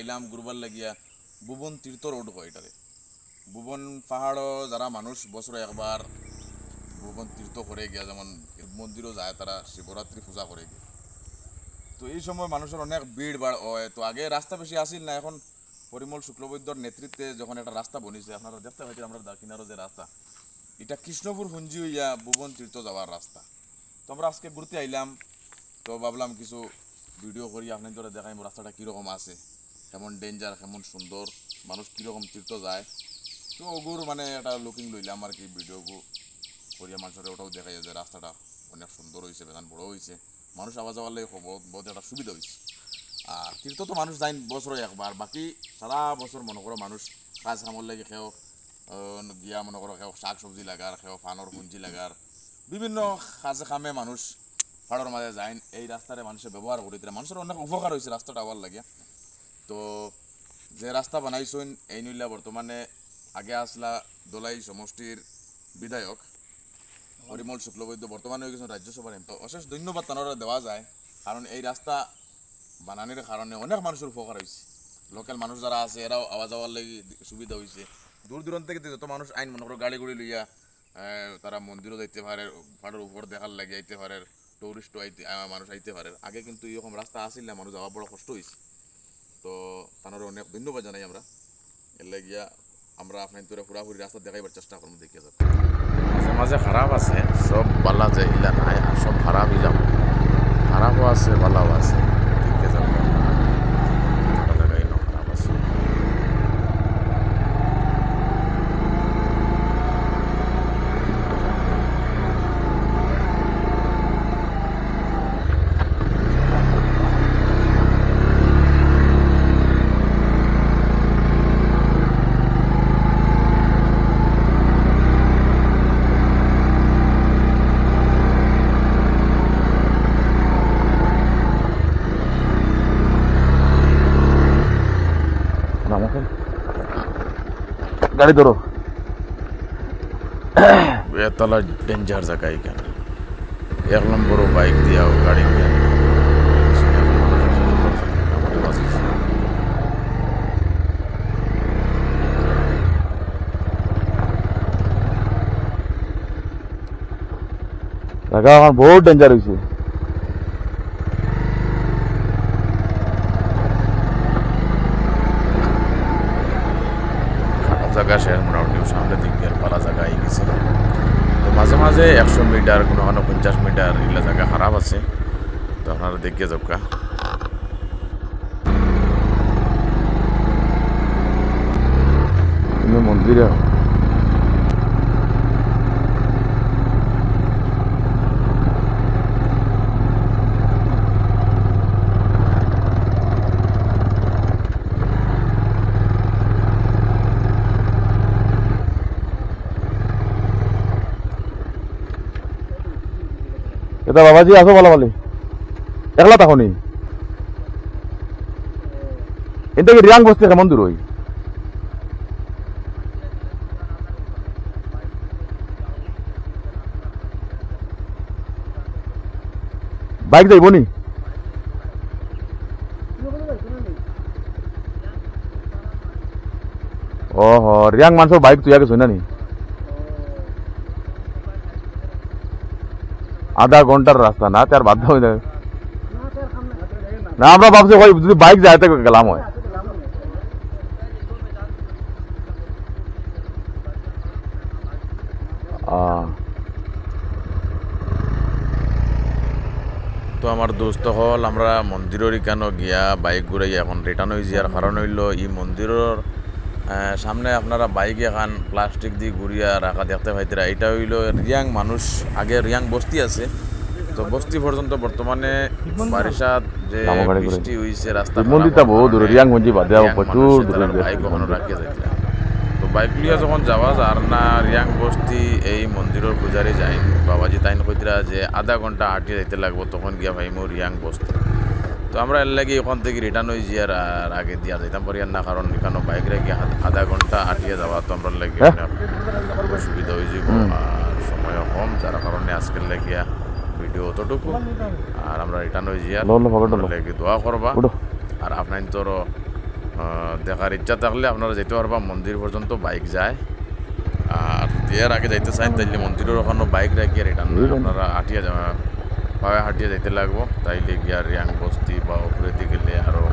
আইলাম, ঘুরবার লাগিয়া, ভুবন তীর্থ রোড হয় এটারে ভুবন পাহাড়ও যারা মানুষ বছরে একবার ভুবন তীর্থ করে গিয়া, যেমন মন্দিরও যায় তারা শিবরাত্রি পূজা করে গিয়া। তো এই সময় মানুষের অনেক ভিড় বাড় হয়। তো আগে রাস্তা বেশি আসিল না, এখন পরিমল শুক্লবৈদ্যর নেতৃত্বে যখন একটা রাস্তা বনিছে আপনারা দেখতে পাচ্ছেন আমরা দাকিনারও যে রাস্তা এটা কৃষ্ণপুর হুঞ্জি হইয়া ভুবন তীর্থ যাওয়ার রাস্তা তো আমরা আজকে ঘুরতে আইলাম। তো ভাবলাম কিছু ভিডিও করি আপনাদের দেখাইম রাস্তাটা কীরকম আছে। কেমন ডেঞ্জার কেমন সুন্দর, মানুষ কীরকম তীর্থ যায়। তো ওগুর মানে একটা লুকিং লইলাম আর কি ভিডিওগু করিয়া মানুষের ওটাও দেখা যায় যে রাস্তাটা অনেক সুন্দর হয়েছে বেদান বড় হয়েছে মানুষ আওয়া যাওয়ার লাগে বহুত একটা সুবিধা হয়েছে আর তীর্থ তো মানুষ যাই বছরে একবার, বাকি সারা বছর মনে করো মানুষ কাজ কামর লাগে খেয়েও গিয়া মনে করো খেয়েও শাক সবজি লাগার খেয়েও ফানর পুঞ্জি লাগার। বিভিন্ন কাজে কামে মানুষ পাহাড়ের মাঝে যায়, এই রাস্তারে মানুষের ব্যবহার করি। মানুষের অনেক উপকার হয়েছে রাস্তাটা আবার লাগে তো যে রাস্তা বানাইছেন, এই নইলা বর্তমানে আগে আসলা দোলাই সমষ্টির বিধায়ক পরিমল শুক্লবৈদ্য, বর্তমানে হয়ে গেছেন রাজ্যসভার এমপি অশেষ ধন্যবাদ তারা দেওয়া যায়, কারণ এই রাস্তা বানানির কারণে অনেক মানুষের উপকার হয়েছে। লোকাল মানুষ যারা আছে, এরাও আওয়া যাওয়ার লাগি সুবিধা হয়েছে। দূর দূরান্ত থেকে যত মানুষ আইন মনে করো গাড়ি গুড়ি লইয়া তারা মন্দিরও যাইতে পারে, পাহাড়ের উপর দেখার লাগে আইতে পারে টুরিস্টও আইতে মানুষ আইতে পারে। আগে কিন্তু এরকম রাস্তা আসিল না, মানুষ যাওয়া বড় কষ্ট হয়েছে। তো তাদের অনেক ধন্যবাদ জানাই আমরা। এর লাগিয়া আমরা আপনার তোরা পুরাপুরি রাস্তা দেখাইবার চেষ্টা করব, দেখিয়ে যাব মাঝে মাঝে খারাপ আছে, সব বালা যে ইলা নাই আর সব খারাপ ইলাম খারাপও আছে, বালাও আছে জায়গায় না খারাপ আছে গাড়ি ধরো এতলা ডেঞ্জার জায়গা এখানে এক নম্বর বাইক দিয়াও গাড়ি উঠে জায়গা আমার বহুত ডেঞ্জার হয়েছে সে মোটামুটি সামনে দিক দিয়ে পালা জায়গা আই গেছে। তো মাঝে মাঝে একশো মিটার, কোনো কোনো পঞ্চাশ মিটার এগুলা জায়গা খারাপ আছে। তো আপনারা দেখিয়ে যাবকা মন্দিরে এটা বাবাজি আসো বলা বলি একলা তখনই এটা কি রিয়াং বসতে কেমন দূর ওই? বাইক যাইব নি? ওহ, রিয়াং মানুষের বাইক তুই আগে শুনে নি? আধা ঘণ্টার রাস্তা, না তার বাধ্য হয়ে যায় না, আমরা ভাবছি ওই যদি বাইক যায় তো গেলাম হয় তো আমার দোস্ত হল, আমরা মন্দিরের ইকানো গিয়া বাইক ঘুরাই এখন রিটার্ন হয়ে যাওয়ার কারণ হইল এই মন্দিরের সামনে আপনারা বাইক এখন প্লাস্টিক দিয়ে ঘুরিয়া রাখা দেখতে পাইতেরা। এটা হইল রিয়াং মানুষ আগে রিয়াং বস্তি আছে। তো বস্তি পর্যন্ত বর্তমানে বারিশাত যে। বৃষ্টি হইছে রাস্তা মন্দিরটা বহু দূরে, রিয়াং মন্দির বাদে প্রচুর দূরে বাইক ওখানে রাখিয়ে যাইতে তো বাইক লিয়া যখন যাওয়া যার না রিয়াং বস্তি এই মন্দিরের পূজারি যাই বাবাজি তাইন কইতরা যে আধা ঘণ্টা হাঁটিয়ে যাইতে লাগবো তখন গিয়া ভাই মোর রিয়াং বস্তি। তো আমরা এর লাগে ওখান থেকে রিটার্ন হয়ে যাই আর আগে দিয়া যাইতাম পারি না কারণ এখানে বাইক রেখে আধা ঘণ্টা আটিয়ে যাওয়া তো আমরা লাগে অসুবিধা হয়ে যাব আর সময় কম যার কারণে আজকের লাগিয়া ভিডিও অতটুকু। আর আমরা রিটার্ন হয়ে যাই লাগে দোয়া করবা। আর আপনার তোর দেখার ইচ্ছা থাকলে আপনারা যেতে পারবা মন্দির পর্যন্ত বাইক যায়। আর এর আগে যাইতে চাই তাইলে মন্দিরের ওখানে বাইক রাখিয়ে রিটার্ন আপনারা আটিয়া যাওয়া ভাবে হাঁটিয়ে যেতে লাগবো। তাইলে গিয়া রিয়াং বস্তি বা উপরের দিকে গেলে আরও